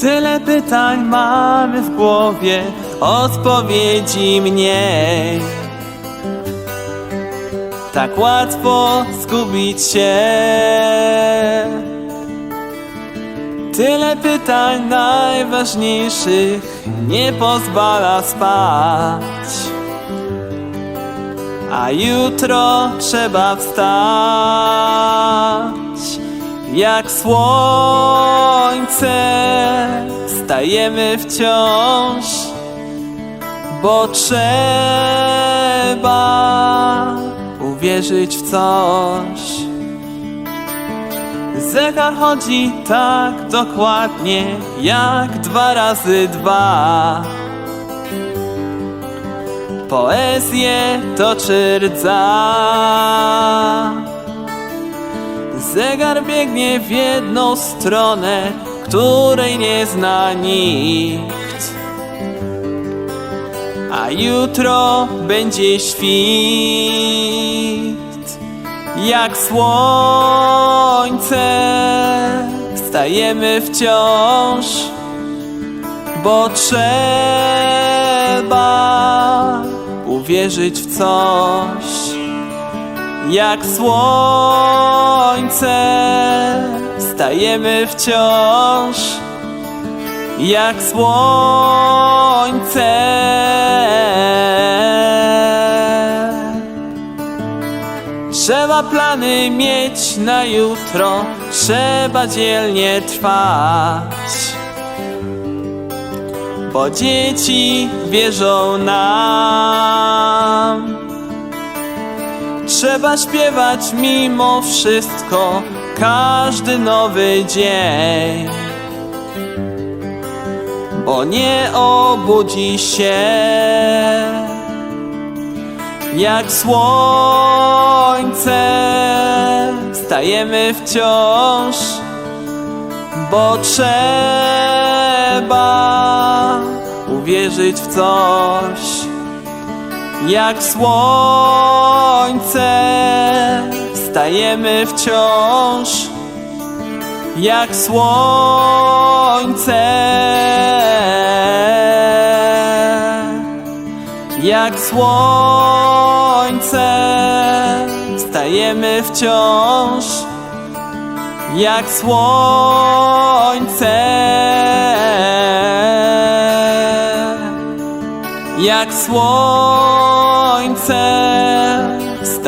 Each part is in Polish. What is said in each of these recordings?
Tyle pytań mamy w głowie, odpowiedzi mniej. Tak łatwo zgubić się. Tyle pytań najważniejszych nie pozwala spać. A jutro trzeba wstać. Jak słońce stajemy wciąż, bo trzeba uwierzyć w coś. Zegar chodzi tak dokładnie jak dwa razy dwa. Poezję toczy rdza. Zegar biegnie w jedną stronę, której nie zna nikt. A jutro będzie świt. Jak słońce wstajemy wciąż, bo trzeba uwierzyć w coś. Jak słońce wstajemy wciąż, jak słońce. Trzeba plany mieć na jutro, trzeba dzielnie trwać. Bo dzieci wierzą nam. Trzeba śpiewać mimo wszystko każdy nowy dzień. Bo nie obudzi się jak słońce stajemy wciąż, bo trzeba uwierzyć w coś. Jak słońce stajemy wciąż, jak słońce. Jak słońce. Stajemy wciąż Jak słońce. Jak słońce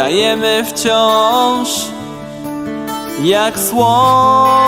stajemy wciąż Jak słońce